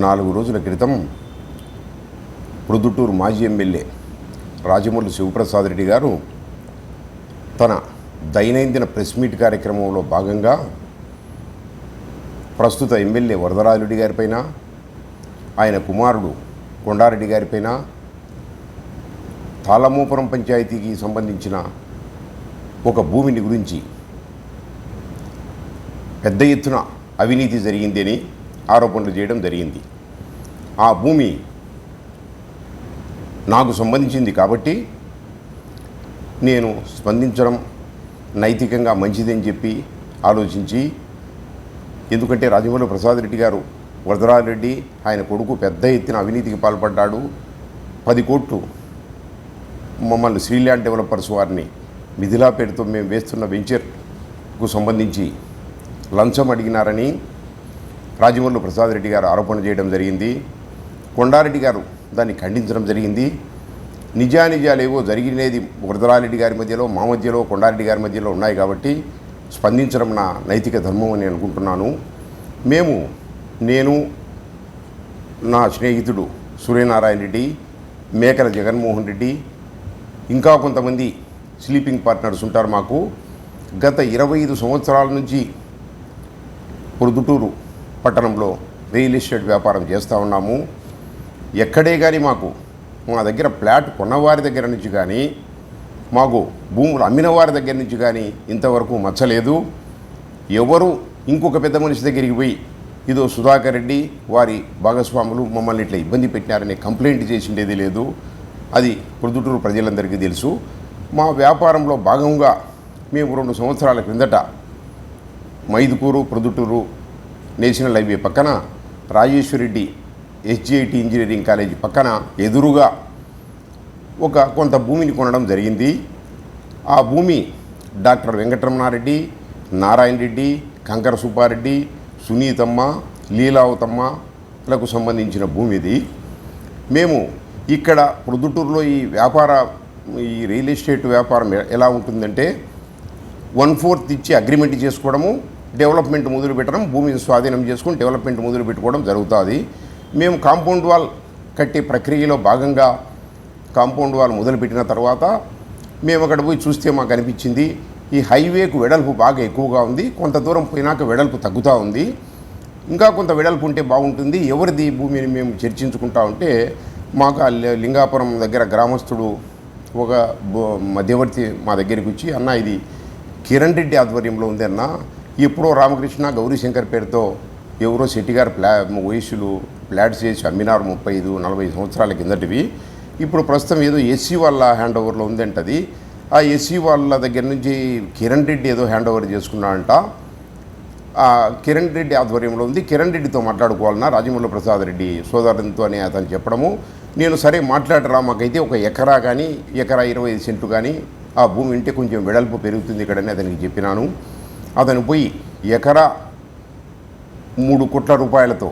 నాలుగు రోజుల క్రితం ప్రొద్దుటూరు మాజీ ఎమ్మెల్యే రాజమౌళి శివప్రసాద్ రెడ్డి గారు తన దైనందిన ప్రెస్ మీట్ కార్యక్రమంలో భాగంగా ప్రస్తుత ఎమ్మెల్యే వరదరాజురెడ్డి గారిపైన ఆయన కుమారుడు కొండారెడ్డి గారిపైన తాళమూపురం పంచాయతీకి సంబంధించిన ఒక భూమిని గురించి పెద్ద ఎత్తున అవినీతి జరిగిందని ఆరోపణలు చేయడం జరిగింది. ఆ భూమి నాకు సంబంధించింది కాబట్టి నేను స్పందించడం నైతికంగా మంచిదని చెప్పి ఆలోచించి ఎందుకంటే రాజమౌళి ప్రసాద్ రెడ్డి గారు వరదరాజరెడ్డి ఆయన కొడుకు పెద్ద ఎత్తున అవినీతికి పాల్పడ్డాడు. పది కోట్లు మమ్మల్ని శ్రీల్యాండ్ డెవలపర్స్ వారిని మిథిలా పేరుతో మేము వేస్తున్న వెంచర్కు సంబంధించి లంచం అడిగినారని రాజమూర్లు ప్రసాద్ రెడ్డి గారు ఆరోపణ చేయడం జరిగింది. కొండారెడ్డి గారు దాన్ని ఖండించడం జరిగింది. నిజానిజాలేవో జరిగినది వృధరారెడ్డి గారి మధ్యలో మా మధ్యలో కొండారెడ్డి గారి మధ్యలో ఉన్నాయి కాబట్టి స్పందించడం నా నైతిక ధర్మం అని అనుకుంటున్నాను. మేము నేను నా స్నేహితుడు సూర్యనారాయణ రెడ్డి మేకల జగన్మోహన్ రెడ్డి ఇంకా కొంతమంది స్లీపింగ్ పార్ట్నర్స్ ఉంటారు మాకు. గత ఇరవై ఐదు సంవత్సరాల నుంచి పొద్దుటూరు పట్టణంలో రియల్ ఎస్టేట్ వ్యాపారం చేస్తూ ఉన్నాము. ఎక్కడే కానీ మాకు మా దగ్గర ప్లాట్ కొన్నవారి దగ్గర నుంచి కానీ మాకు భూములు అమ్మిన వారి దగ్గర నుంచి కానీ ఇంతవరకు మచ్చలేదు. ఎవరు ఇంకొక పెద్ద మనిషి దగ్గరికి పోయి ఇదో సుధాకర్ రెడ్డి వారి భాగస్వాములు మమ్మల్ని ఇట్లా ఇబ్బంది పెట్టినారని కంప్లైంట్ చేసిండేది లేదు. అది ప్రొద్దుటూరు ప్రజలందరికీ తెలుసు. మా వ్యాపారంలో భాగంగా మేము రెండు సంవత్సరాల క్రిందట మైదుకూరు ప్రొద్దుటూరు నేషనల్ హైవే పక్కన రాజేశ్వరెడ్డి ఎస్జిఐటి ఇంజనీరింగ్ కాలేజీ పక్కన ఎదురుగా ఒక కొంత భూమిని కొనడం జరిగింది. ఆ భూమి డాక్టర్ వెంకటరమణారెడ్డి నారాయణ రెడ్డి కంకర సుబ్బారెడ్డి సునీతమ్మ లీలావతమ్మలకు సంబంధించిన భూమి ఇది మేము ఇక్కడ ప్రొద్దుటూరులో ఈ వ్యాపార ఈ రియల్ ఎస్టేట్ వ్యాపారం ఎలా ఉంటుందంటే వన్ ఫోర్త్ ఇచ్చి అగ్రిమెంట్ చేసుకోవడము డెవలప్మెంట్ మొదలు పెట్టడం భూమిని స్వాధీనం చేసుకుని డెవలప్మెంట్ మొదలు పెట్టుకోవడం జరుగుతుంది. మేము కాంపౌండ్ వాల్ కట్టే ప్రక్రియలో భాగంగా కాంపౌండ్ వాల్ మొదలుపెట్టిన తర్వాత మేము అక్కడ పోయి చూస్తే మాకు అనిపించింది ఈ హైవేకు వెడల్పు బాగా ఎక్కువగా ఉంది కొంత దూరం పోయినాక వెడల్పు తగ్గుతూ ఉంది. ఇంకా కొంత వెడల్పు ఉంటే బాగుంటుంది. ఎవరిది భూమిని మేము చర్చించుకుంటా ఉంటే మాకు ఆ లి- లింగాపురం దగ్గర గ్రామస్తుడు ఒక బో- మధ్యవర్తి మా దగ్గరికి వచ్చి అన్న ఇది కిరణ్ రెడ్డి ఆధ్వర్యంలో ఉంది అన్న ఎప్పుడో రామకృష్ణ గౌరీశంకర్ పేరుతో ఎవరో శెట్టిగారు ప్లా వయసులు ఫ్లాట్స్ చేసి అమ్మినారు ముప్పై ఐదు నలభై సంవత్సరాల కిందటివి. ఇప్పుడు ప్రస్తుతం ఏదో ఎస్సీ వాళ్ళ హ్యాండ్ ఓవర్లో ఉందంటది ఆ ఎస్సీ వాళ్ళ దగ్గర నుంచి కిరణ్ రెడ్డి ఏదో హ్యాండ్ ఓవర్ చేసుకున్నాడంట కిరణ్ రెడ్డి ఆధ్వర్యంలో ఉంది. కిరణ్ రెడ్డితో మాట్లాడుకోవాలన్నా రాజమౌళి ప్రసాద్ రెడ్డి సోదరునితో అని అతను చెప్పడము. నేను సరే మాట్లాడరా మాకైతే ఒక ఎకరా కానీ ఎకరా ఇరవై ఐదు సెంట్లు కానీ ఆ భూమి ఉంటే కొంచెం వెడల్పు పెరుగుతుంది ఇక్కడని అతనికి చెప్పినాను. అతను పోయి ఎకరా మూడు కోట్ల రూపాయలతో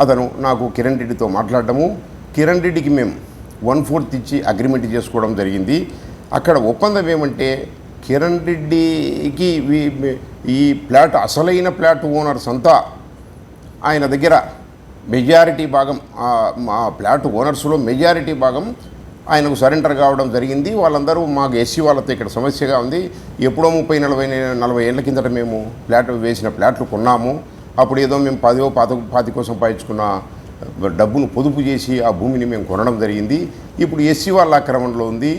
అతను నాకు కిరణ్ రెడ్డితో మాట్లాడటము కిరణ్ రెడ్డికి మేము వన్ ఫోర్త్ ఇచ్చి అగ్రిమెంట్ చేసుకోవడం జరిగింది. అక్కడ ఒప్పందం ఏమంటే కిరణ్ రెడ్డికి ఈ ప్లాట్ అసలైన ప్లాట్ ఓనర్స్ అంతా ఆయన దగ్గర మెజారిటీ భాగం ఆ మా ప్లాట్ ఓనర్స్లో మెజారిటీ భాగం ఆయనకు సరెండర్ కావడం జరిగింది. వాళ్ళందరూ మాకు ఎస్సీ వాళ్ళతో ఇక్కడ సమస్యగా ఉంది. ఎప్పుడో ముప్పై నలభై నలభై ఏళ్ళ కిందట మేము ప్లాట్ వేసిన ప్లాట్లు కొన్నాము. అప్పుడు ఏదో మేము పదివో పాత పాతి కోసం పాయించుకున్న డబ్బును పొదుపు చేసి ఆ భూమిని మేము కొనడం జరిగింది. ఇప్పుడు ఎస్సీ వాళ్ళ ఆక్రమణలో ఉంది.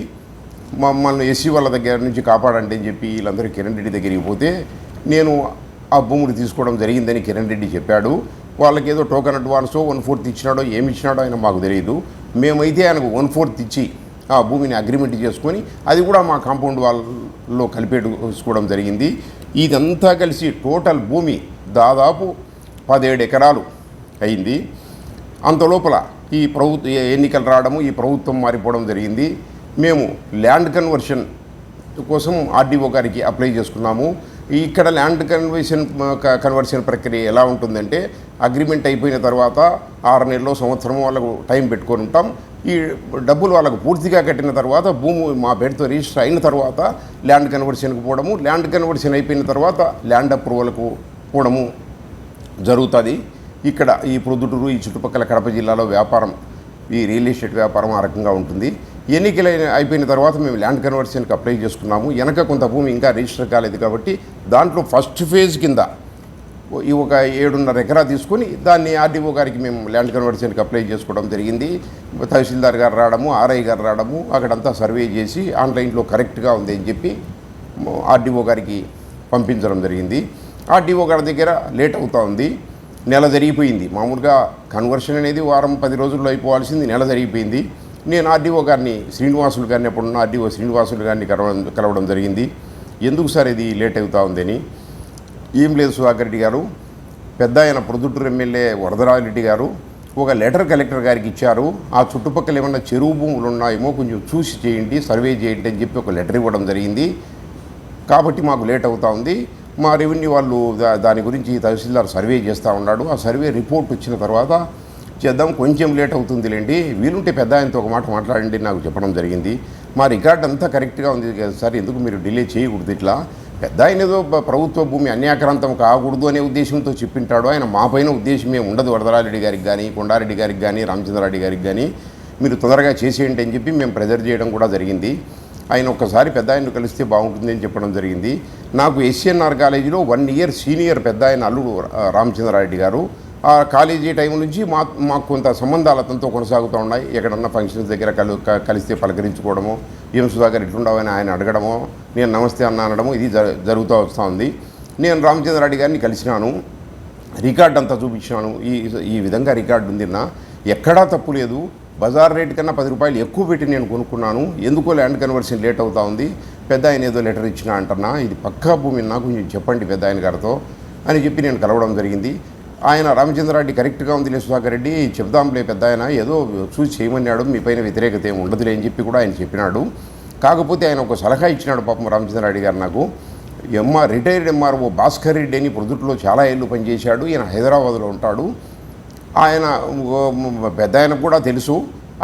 మమ్మల్ని ఎస్సీ వాళ్ళ దగ్గర నుంచి కాపాడండి అని చెప్పి వీళ్ళందరూ కిరణ్ రెడ్డి దగ్గరికి పోతే నేను ఆ భూమిని తీసుకోవడం జరిగిందని కిరణ్ రెడ్డి చెప్పాడు. వాళ్ళకి ఏదో టోకన్ అడ్వాన్సో వన్ ఫోర్త్ ఇచ్చినాడో ఏమి ఇచ్చినాడో ఆయన మాకు తెలియదు. మేమైతే ఆయనకు వన్ ఫోర్త్ ఇచ్చి ఆ భూమిని అగ్రిమెంట్ చేసుకొని అది కూడా మా కాంపౌండ్ వాళ్ళలో కలిపేసుకోవడం జరిగింది. ఇదంతా కలిసి టోటల్ భూమి దాదాపు పదిహేడు ఎకరాలు అయింది. అంత లోపల ఈ ప్రభుత్వ ఎన్నికలు రావడము ఈ ప్రభుత్వం మారిపోవడం జరిగింది. మేము ల్యాండ్ కన్వర్షన్ కోసం ఆర్డీఓ గారికి అప్లై చేసుకున్నాము. ఇక్కడ ల్యాండ్ కన్వర్షన్ కన్వర్షన్ ప్రక్రియ ఎలా ఉంటుందంటే అగ్రిమెంట్ అయిపోయిన తర్వాత ఆరు నెలలో సంవత్సరం వాళ్ళకు టైం పెట్టుకొని ఉంటాం. ఈ డబ్బులు వాళ్ళకు పూర్తిగా కట్టిన తర్వాత భూమి మా పేరుతో రిజిస్టర్ అయిన తర్వాత ల్యాండ్ కన్వర్షన్కి పోవడము. ల్యాండ్ కన్వర్షన్ అయిపోయిన తర్వాత ల్యాండ్ అప్రూవల్కు పోవడము జరుగుతుంది. ఇక్కడ ఈ ప్రొద్దుటూరు ఈ చుట్టుపక్కల కడప జిల్లాలో వ్యాపారం ఈ రియల్ ఎస్టేట్ వ్యాపారం ఆ రకంగా ఉంటుంది. ఎన్నికలు అయిపోయిన తర్వాత మేము ల్యాండ్ కన్వర్షన్కి అప్లై చేసుకున్నాము. వెనక కొంత భూమి ఇంకా రిజిస్టర్ కాలేదు కాబట్టి దాంట్లో ఫస్ట్ ఫేజ్ కింద ఈ ఒక ఏడున్నర ఎకరా తీసుకొని దాన్ని ఆర్డీఓ గారికి మేము ల్యాండ్ కన్వర్షన్కి అప్లై చేసుకోవడం జరిగింది. తహసీల్దార్ గారు రావడము ఆర్ఐ గారు రావడము అక్కడంతా సర్వే చేసి ఆన్లైన్లో కరెక్ట్గా ఉంది అని చెప్పి ఆర్డీఓ గారికి పంపించడం జరిగింది. ఆర్డీఓ గారి దగ్గర లేట్ అవుతా ఉంది. నెల జరిగిపోయింది. మామూలుగా కన్వర్షన్ అనేది వారం పది రోజుల్లో అయిపోవాల్సింది. నెల జరిగిపోయింది. నేను ఆర్డీఓ గారిని శ్రీనివాసులు గారిని ఎప్పుడున్న ఆర్డీఓ శ్రీనివాసులు గారిని కలవడం కలవడం జరిగింది. ఎందుకు సార్ ఇది లేట్ అవుతా ఉందని? ఏం లేదు సుధాకర్ రెడ్డి గారు. పెద్ద ఆయన ప్రొద్దుటూరు ఎమ్మెల్యే వరదరాజరెడ్డి గారు ఒక లెటర్ కలెక్టర్ గారికి ఇచ్చారు. ఆ చుట్టుపక్కల ఏమన్నా చెరువు భూములు ఉన్నాయేమో కొంచెం చూసి చేయండి సర్వే చేయండి అని చెప్పి ఒక లెటర్ ఇవ్వడం జరిగింది. కాబట్టి మాకు లేట్ అవుతా ఉంది. మా రెవెన్యూ వాళ్ళు దా- దాని గురించి తహసీల్దార్ సర్వే చేస్తూ ఉన్నాడు. ఆ సర్వే రిపోర్ట్ వచ్చిన తర్వాత చేద్దాం కొంచెం లేట్ అవుతుందిలేండి. వీలుంటే పెద్ద ఆయనతో ఒక మాట మాట్లాడండి నాకు చెప్పడం జరిగింది. మా రికార్డ్ అంతా కరెక్ట్గా ఉంది కదా సార్ ఎందుకు మీరు డిలే చేయకూడదు ఇట్లా? పెద్ద ఆయన ఏదో ప్రభుత్వ భూమి అన్యాక్రాంతం కాకూడదు అనే ఉద్దేశంతో చెప్పింటాడు. ఆయన మా పైన ఉద్దేశమే ఉండదు వరదరారెడ్డి గారికి కానీ కొండారెడ్డి గారికి కానీ రామచంద్రారెడ్డి గారికి కానీ మీరు తొందరగా చేసేయండి అని చెప్పి మేము ప్రెజర్ చేయడం కూడా జరిగింది. ఆయన ఒక్కసారి పెద్ద ఆయన కలిస్తే బాగుంటుంది అని చెప్పడం జరిగింది. నాకు ఎస్ఎన్ఆర్ కాలేజీలో వన్ ఇయర్ సీనియర్ పెద్ద ఆయన అల్లుడు రామచంద్రారెడ్డి గారు. ఆ కాలేజీ టైం నుంచి మా మాకు కొంత సంబంధాలు అతనితో కొనసాగుతూ ఉన్నాయి. ఎక్కడన్నా ఫంక్షన్స్ దగ్గర కలు కలిస్తే పలకరించుకోవడము ఏం సుధాకర్ ఇట్లుండవని ఆయన అడగడము నేను నమస్తే అన్న అనడము ఇది జరుగుతూ వస్తూ ఉంది. నేను రామచంద్రారెడ్డి గారిని కలిసినాను. రికార్డ్ అంతా చూపించినాను. ఈ ఈ విధంగా రికార్డు ఉంది నా ఎక్కడా తప్పు లేదు. బజార్ రేట్ కన్నా పది రూపాయలు ఎక్కువ పెట్టి నేను కొనుక్కున్నాను. ఎందుకో ల్యాండ్ కన్వర్షన్ లేట్ అవుతా ఉంది. పెద్ద ఆయన ఏదో లెటర్ ఇచ్చినా అంటున్నా. ఇది పక్కా భూమి నాకు కొంచెం చెప్పండి పెద్ద ఆయన గారితో అని చెప్పి నేను కలవడం జరిగింది. ఆయన రామచంద్రారెడ్డి కరెక్ట్గా ఉంది లే సుధాకర్ రెడ్డి చెప్దాంలే పెద్ద ఆయన ఏదో చూసి చేయమన్నాడు మీ పైన వ్యతిరేకత ఏమి ఉండదులే అని చెప్పి కూడా ఆయన చెప్పినాడు. కాకపోతే ఆయన ఒక సలహా ఇచ్చినాడు పాపం రామచంద్రారెడ్డి గారు నాకు. MR retired MRO Bhaskar Reddy అని ప్రొద్దుట్లో చాలా ఏళ్ళు పనిచేశాడు ఈయన హైదరాబాద్లో ఉంటాడు. ఆయన పెద్ద ఆయనకు కూడా తెలుసు.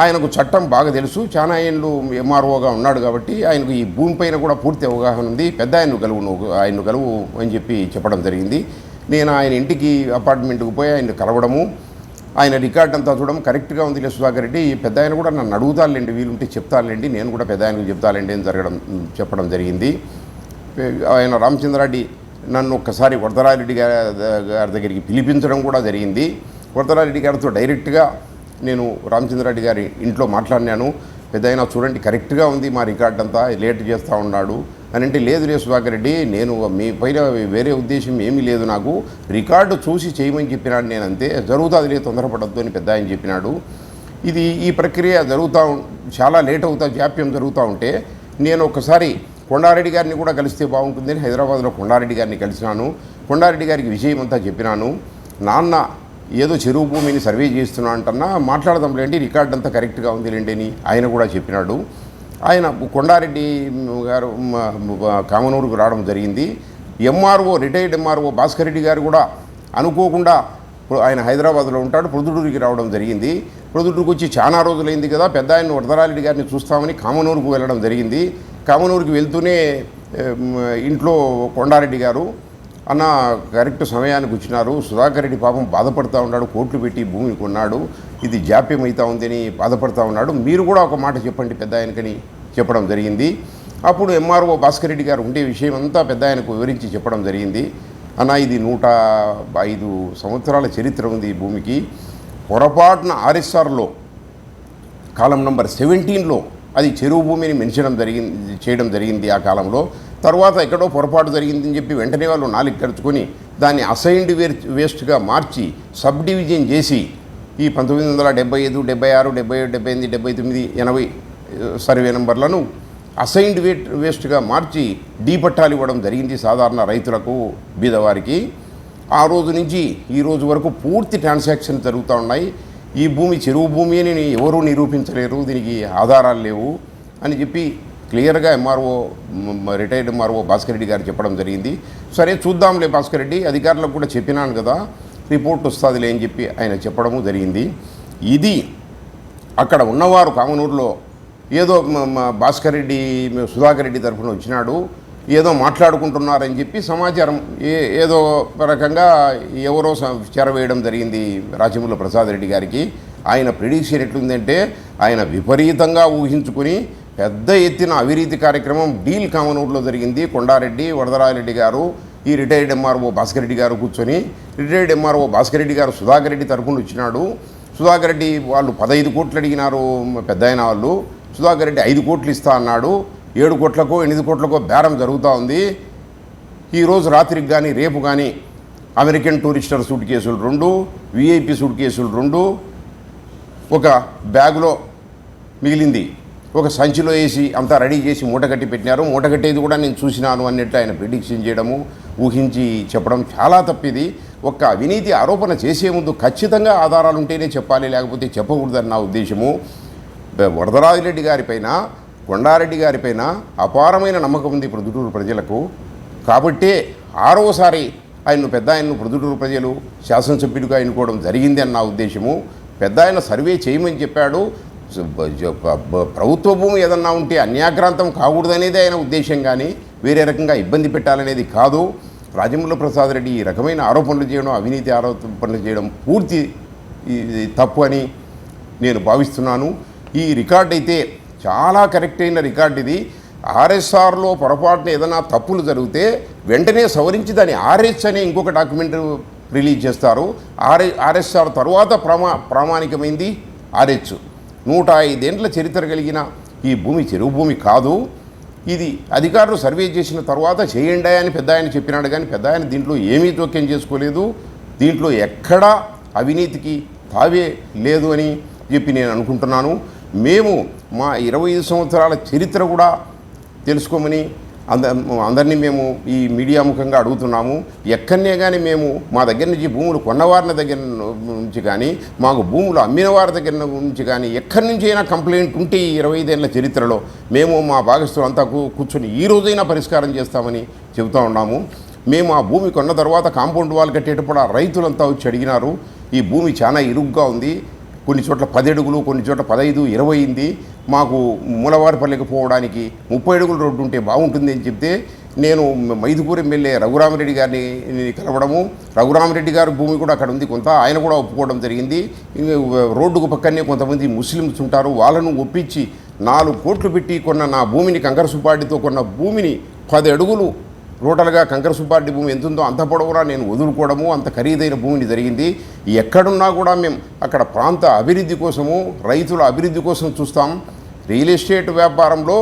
ఆయనకు చట్టం బాగా తెలుసు చాలా ఏళ్ళు ఎంఆర్ఓగా ఉన్నాడు కాబట్టి ఆయనకు ఈ భూమిపైన కూడా పూర్తి అవగాహన ఉంది. పెద్ద ఆయన కలువు నువ్వు ఆయన్ను కలువు అని చెప్పి చెప్పడం జరిగింది. నేను ఆయన ఇంటికి అపార్ట్మెంట్కి పోయి ఆయన కలవడము ఆయన రికార్డ్ అంతా చూడడం కరెక్ట్గా ఉంది సుధాకర్ రెడ్డి. ఈ పెద్ద ఆయన కూడా నన్ను అడుగుతారులేండి వీలుంటే చెప్తాలేండి నేను కూడా పెద్ద ఆయనకు చెప్తాలేండి అని జరగడం చెప్పడం జరిగింది. ఆయన రామచంద్రారెడ్డి నన్ను ఒక్కసారి వరదరారెడ్డి గారి దగ్గరికి పిలిపించడం కూడా జరిగింది. వరదరారెడ్డి గారితో డైరెక్ట్గా నేను రామచంద్రారెడ్డి గారి ఇంట్లో మాట్లాడినాను. పెద్ద చూడండి కరెక్ట్గా ఉంది మా రికార్డ్ అంతా లేట్ చేస్తూ ఉన్నాడు. అని అంటే లేదు రే సుధాకర్ రెడ్డి నేను మీ పైన వేరే ఉద్దేశం ఏమీ లేదు నాకు. రికార్డు చూసి చేయమని చెప్పినాడు నేను అంతే జరుగుతుంది లేదు తొందరపడద్దు అని పెద్ద ఆయన చెప్పినాడు. ఇది ఈ ప్రక్రియ జరుగుతూ చాలా లేట్ అవుతా జాప్యం జరుగుతూ ఉంటే నేను ఒకసారి కొండారెడ్డి గారిని కూడా కలిస్తే బాగుంటుందని హైదరాబాద్లో కొండారెడ్డి గారిని కలిసినాను. కొండారెడ్డి గారికి విషయం అంతా చెప్పినాను. నాన్న ఏదో చెరువు భూమిని సర్వే చేస్తున్నా అంటన్నా మాట్లాడదాంలేండి రికార్డ్ అంతా కరెక్ట్గా ఉంది లేండి అని ఆయన కూడా చెప్పినాడు. ఆయన కొండారెడ్డి గారు కామనూరుకు రావడం జరిగింది. MRO retired MRO Bhaskar Reddy గారు కూడా అనుకోకుండా ఆయన హైదరాబాద్లో ఉంటాడు. ప్రొద్దుటూరుకి రావడం జరిగింది. ప్రొద్దుటూరుకు వచ్చి చాలా రోజులైంది కదా. పెద్ద ఆయన వరదరారెడ్డి గారిని చూస్తామని కామనూరుకు వెళ్ళడం జరిగింది. కామనూరుకి వెళ్తూనే ఇంట్లో కొండారెడ్డి గారు అన్న కరెక్ట్ సమయానికి వచ్చినారు. సుధాకర్ రెడ్డి పాపం బాధపడుతూ ఉన్నాడు. కోట్లు పెట్టి భూమిని కొన్నాడు. ఇది జాప్యం అవుతా ఉందని బాధపడుతూ ఉన్నాడు. మీరు కూడా ఒక మాట చెప్పండి పెద్ద ఆయనకని. చెప్పడం జరిగింది. అప్పుడు ఎంఆర్ఓ భాస్కర్ రెడ్డి గారు ఉండే విషయం అంతా పెద్ద ఆయనకు వివరించి చెప్పడం జరిగింది. అన్న ఇది నూట ఐదు సంవత్సరాల చరిత్ర ఉంది ఈ భూమికి. పొరపాటున ఆర్ఎస్ఆర్లో కాలం నంబర్ సెవెంటీన్లో అది చెరువు భూమిని మెన్చడం జరిగింది చేయడం జరిగింది ఆ కాలంలో. తర్వాత ఎక్కడో పొరపాటు జరిగిందని చెప్పి వెంటనే వాళ్ళు నాలుగు ఖర్చుకొని దాన్ని అసైన్డ్ వేస్ట్గా మార్చి సబ్ డివిజన్ చేసి ఈ పంతొమ్మిది వందల డెబ్బై ఐదు డెబ్బై ఆరు డెబ్బై ఏడు డెబ్బై ఎనిమిది డెబ్బై తొమ్మిది ఎనభై సర్వే నెంబర్లను అసైన్డ్ వేట్ వేస్ట్గా మార్చి డీ పట్టాలు ఇవ్వడం జరిగింది సాధారణ రైతులకు బీదవారికి. ఆ రోజు నుంచి ఈ రోజు వరకు పూర్తి ట్రాన్సాక్షన్ జరుగుతూ ఉన్నాయి. ఈ భూమి చెరువు భూమి అని ఎవరూ నిరూపించలేరు దీనికి ఆధారాలు లేవు అని చెప్పి క్లియర్గా MRO retired MRO Bhaskar Reddy గారు చెప్పడం జరిగింది. సరే చూద్దాంలే భాస్కర్ రెడ్డి అధికారులకు కూడా చెప్పినాను కదా రిపోర్ట్ వస్తుందిలే అని చెప్పి ఆయన చెప్పడము జరిగింది. ఇది అక్కడ ఉన్నవారు కామనూరులో ఏదో భాస్కర్ రెడ్డి సుధాకర్ రెడ్డి తరఫున వచ్చినాడు ఏదో మాట్లాడుకుంటున్నారని చెప్పి సమాచారం ఏ ఏదో రకంగా ఎవరో చేరవేయడం చెరవేయడం జరిగింది రాజమూల ప్రసాద్ రెడ్డి గారికి. ఆయన ప్రిడిక్షన్ ఎట్లుందంటే ఆయన విపరీతంగా ఊహించుకుని పెద్ద ఎత్తిన అవినీతి కార్యక్రమం డీల్ కామనూరులో జరిగింది. కొండారెడ్డి వరదరాజరెడ్డి గారు ఈ రిటైర్డ్ ఎంఆర్ఓ భాస్కర్ రెడ్డి గారు కూర్చొని రిటైర్డ్ ఎంఆర్ఓ భాస్కర్ రెడ్డి గారు సుధాకర్ రెడ్డి తరపున వచ్చినాడు. సుధాకర్ రెడ్డి వాళ్ళు పదహైదు కోట్లు అడిగినారు పెద్ద ఆయన వాళ్ళు. సుధాకర్ రెడ్డి ఐదు కోట్లు ఇస్తా అన్నాడు ఏడు కోట్లకో ఎనిమిది కోట్లకో బేరం జరుగుతూ ఉంది. ఈరోజు రాత్రికి కానీ రేపు కానీ అమెరికన్ టూరిస్టర్ సూట్ కేసులు రెండు విఐపి సూట్ కేసులు రెండు ఒక బ్యాగులో మిగిలింది. ఒక సంచిలో వేసి అంతా రెడీ చేసి మూటగట్టి పెట్టినారు. మూటగట్టేది కూడా నేను చూసినాను అన్నట్టు ఆయన ప్రిడిక్షన్ చేయడము ఊహించి చెప్పడం చాలా తప్పిది. ఒక్క అవినీతి ఆరోపణ చేసే ముందు ఖచ్చితంగా ఆధారాలు ఉంటేనే చెప్పాలి లేకపోతే చెప్పకూడదని నా ఉద్దేశము. వరదరాజిరెడ్డి గారిపైన కొండారెడ్డి గారిపైన అపారమైన నమ్మకం ఉంది ప్రొద్దుటూరు ప్రజలకు. కాబట్టే ఆరోసారి ఆయన్ను పెద్ద ఆయన్ను ప్రొద్దుటూరు ప్రజలు శాసనసభ్యుడిగా ఎన్నుకోవడం జరిగింది అని నా ఉద్దేశము. పెద్ద ఆయన సర్వే చేయమని చెప్పాడు. ప్రభుత్వ భూమి ఏదన్నా ఉంటే అన్యాక్రాంతం కాకూడదనేది ఆయన ఉద్దేశం కానీ వేరే రకంగా ఇబ్బంది పెట్టాలనేది కాదు. రాజమూల ప్రసాద్ రెడ్డి ఈ రకమైన ఆరోపణలు చేయడం అవినీతి ఆరోపణలు చేయడం పూర్తి తప్పు అని నేను భావిస్తున్నాను. ఈ రికార్డ్ అయితే చాలా కరెక్ట్ అయిన రికార్డ్ ఇది. ఆర్ఎస్ఆర్లో పొరపాటున ఏదైనా తప్పులు జరిగితే వెంటనే సవరించి దాని ఆర్ఎస్ అనే ఇంకొక డాక్యుమెంట్ రిలీజ్ చేస్తారు. ఆర్ఎ ఆర్ఎస్ఆర్ తర్వాత ప్రమా ప్రామాణికమైంది ఆర్హెచ్. నూట ఐదేండ్ల చరిత్ర కలిగిన ఈ భూమి చెరువు భూమి కాదు. ఇది అధికారులు సర్వే చేసిన తర్వాత చేయండి అని పెద్ద ఆయన చెప్పినాడు కానీ పెద్ద ఆయన దీంట్లో ఏమీ జోక్యం చేసుకోలేదు. దీంట్లో ఎక్కడా అవినీతికి తావే లేదు అని చెప్పి నేను అనుకుంటున్నాను. మేము మా ఇరవై ఐదు సంవత్సరాల చరిత్ర కూడా తెలుసుకోమని అంద అందరినీ మేము ఈ మీడియా ముఖంగా అడుగుతున్నాము. ఎక్కడనే కానీ మేము మా దగ్గర నుంచి భూములు కొన్నవారి దగ్గర నుంచి కానీ మాకు భూములు అమ్మిన వారి దగ్గర నుంచి కానీ ఎక్కడి నుంచి అయినా కంప్లైంట్ ఉంటే ఈ ఇరవై ఐదేళ్ళ చరిత్రలో మేము మా భాగస్థులు అంతా కూర్చొని ఈ రోజైనా పరిష్కారం చేస్తామని చెబుతా ఉన్నాము. మేము ఆ భూమి కొన్న తర్వాత కాంపౌండ్ వాల్ కట్టేటప్పుడు ఆ రైతులంతా వచ్చి అడిగినారు ఈ భూమి చాలా ఇరుగ్గా ఉంది కొన్ని చోట్ల పది అడుగులు కొన్ని చోట్ల పదహైదు ఇరవై అయింది. మాకు మూలవారిపల్లికి పోవడానికి ముప్పై అడుగుల రోడ్డు ఉంటే బాగుంటుంది అని చెప్తే నేను మైదుకూరు ఎమ్మెల్యే రఘురామరెడ్డి గారిని కలవడము. రఘురామరెడ్డి గారి భూమి కూడా అక్కడ ఉంది. కొంత ఆయన కూడా ఒప్పుకోవడం జరిగింది. రోడ్డుకు పక్కనే కొంతమంది ముస్లిమ్స్ ఉంటారు. వాళ్ళను ఒప్పించి నాలుగు కోట్లు పెట్టి కొన్న నా భూమిని కంకర సుపాటితో కొన్న భూమిని పది అడుగులు టోటల్గా కంకర సుబ్బారెడ్డి భూమి ఎంత ఉందో అంత పొడవురా నేను వదులుకోవడము అంత ఖరీదైన భూమిని జరిగింది. ఎక్కడున్నా కూడా మేము అక్కడ ప్రాంత అభివృద్ధి కోసము రైతుల అభివృద్ధి కోసం చూస్తాం. రియల్ ఎస్టేట్ వ్యాపారంలో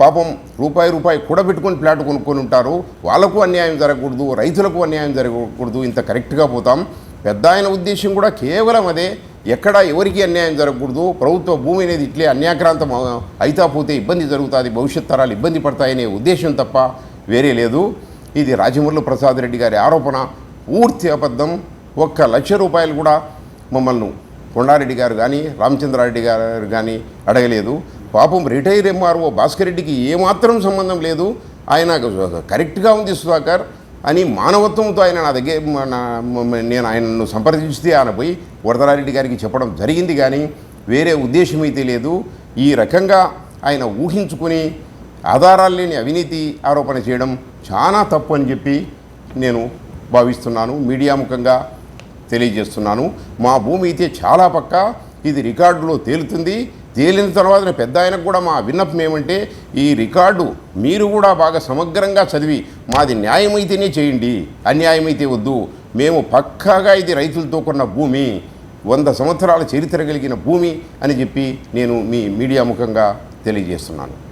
పాపం రూపాయి రూపాయి కూడబెట్టుకొని ప్లాట్ కొనుక్కొని ఉంటారు. వాళ్ళకు అన్యాయం జరగకూడదు రైతులకు అన్యాయం జరగకూడదు ఇంత కరెక్ట్గా పోతాం. పెద్ద ఆయన ఉద్దేశం కూడా కేవలం అదే ఎక్కడ ఎవరికి అన్యాయం జరగకూడదు. ప్రభుత్వ భూమి అనేది ఇట్లే అన్యాక్రాంతం అయితా పోతే ఇబ్బంది జరుగుతుంది భవిష్యత్ తరాలు ఇబ్బంది పడతాయనే ఉద్దేశం తప్ప వేరే లేదు. ఇది రాజమురళి ప్రసాద్ రెడ్డి గారి ఆరోపణ. పూర్తి అబద్ధం. ఒక్క లక్ష రూపాయలు కూడా మమ్మల్ని కొండారెడ్డి గారు కానీ రామచంద్రారెడ్డి గారు కానీ అడగలేదు. పాపం రిటైర్ ఎంఆర్ఓ భాస్కర్ రెడ్డికి ఏమాత్రం సంబంధం లేదు. ఆయన కరెక్ట్గా ఉంది సుధాకర్ అని మానవత్వంతో ఆయన నా దగ్గర నేను ఆయనను సంప్రదిస్తే ఆయన పోయి వరదరారెడ్డి గారికి చెప్పడం జరిగింది కానీ వేరే ఉద్దేశం అయితే లేదు. ఈ రకంగా ఆయన ఊహించుకుని ఆధారాలు లేని అవినీతి ఆరోపణ చేయడం చాలా తప్పు అని చెప్పి నేను భావిస్తున్నాను. మీడియా ముఖంగా తెలియజేస్తున్నాను. మా భూమి అయితే చాలా పక్క. ఇది రికార్డులో తేలుతుంది. తేలిన తర్వాత పెద్ద ఆయనకు కూడా మా విన్నపం ఏమంటే ఈ రికార్డు మీరు కూడా బాగా సమగ్రంగా చదివి మాది న్యాయమైతేనే చేయండి అన్యాయమైతే వద్దు. మేము పక్కాగా ఇది రైతులతో కొన్న భూమి వంద సంవత్సరాల చరిత్ర కలిగిన భూమి అని చెప్పి నేను మీ మీడియా ముఖంగా తెలియజేస్తున్నాను.